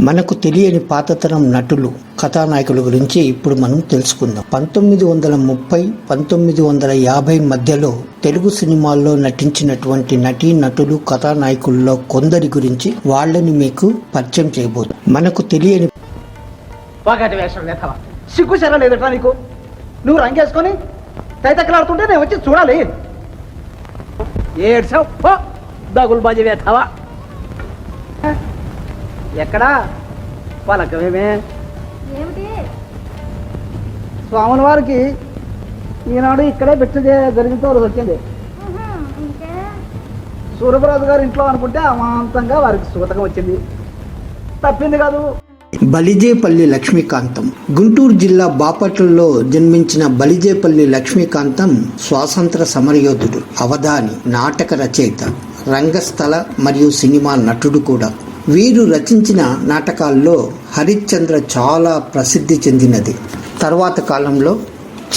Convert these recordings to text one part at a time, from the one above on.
మనకు తెలియని పాతతరం నటులు కథానాయకుల గురించి ఇప్పుడు మనం తెలుసుకుందాం. పంతొమ్మిది వందల ముప్పై పంతొమ్మిది వందల యాభై మధ్యలో తెలుగు సినిమాల్లో నటించినటువంటి నటీ నటులు కథానాయకుల్లో కొందరి గురించి వాళ్ళని మీకు పరిచయం చేయబోదు. మనకు తెలియని సిగ్గు లేదట్రా నీకు? నువ్వు రంగేసుకొని తైతక్కలాడుతుంటే నేను వచ్చి చూడాలి. ఏడ్సావు దగులు బాజీ వేస్తావా ఎక్కడా? పలకమేమే ఏమిటి? స్వాముల వారికి ఈనాడు ఇక్కడే బిట్ట జరిగితే వచ్చింది. ఉహు, ఇంకే? సూర్యప్రసాద్ గారి ఇంట్లో అనుకుంటే అమాంతంగా వారికి సూతకం వచ్చింది. తప్పింది కాదు. బలిజేపల్లి లక్ష్మీకాంతం. గుంటూరు జిల్లా బాపట్లలో జన్మించిన బలిజేపల్లి లక్ష్మీకాంతం స్వాతంత్ర సమరయోధుడు అవధాని నాటక రచయిత రంగస్థల మరియు సినిమా నటుడు కూడా. వీరు రచించిన నాటకాల్లో హరిశ్చంద్ర చాలా ప్రసిద్ధి చెందినది. తర్వాత కాలంలో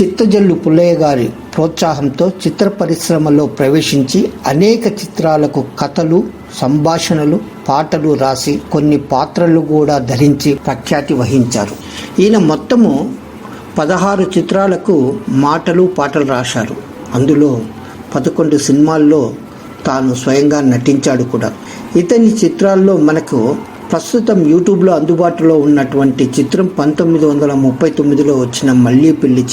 చిత్తజల్లు పుల్లయ్య గారి ప్రోత్సాహంతో చిత్ర పరిశ్రమలో ప్రవేశించి అనేక చిత్రాలకు కథలు సంభాషణలు పాటలు రాసి కొన్ని పాత్రలు కూడా ధరించి ప్రఖ్యాతి వహించారు. ఈయన మొత్తము పదహారు చిత్రాలకు మాటలు పాటలు రాశారు. అందులో పదకొండు సినిమాల్లో తాను స్వయంగా నటించాడు కూడా. ఇతని చిత్రాల్లో మనకు ప్రస్తుతం యూట్యూబ్లో అందుబాటులో ఉన్నటువంటి చిత్రం పంతొమ్మిది వందల ముప్పై తొమ్మిదిలో వచ్చిన మళ్ళీ పెళ్ళి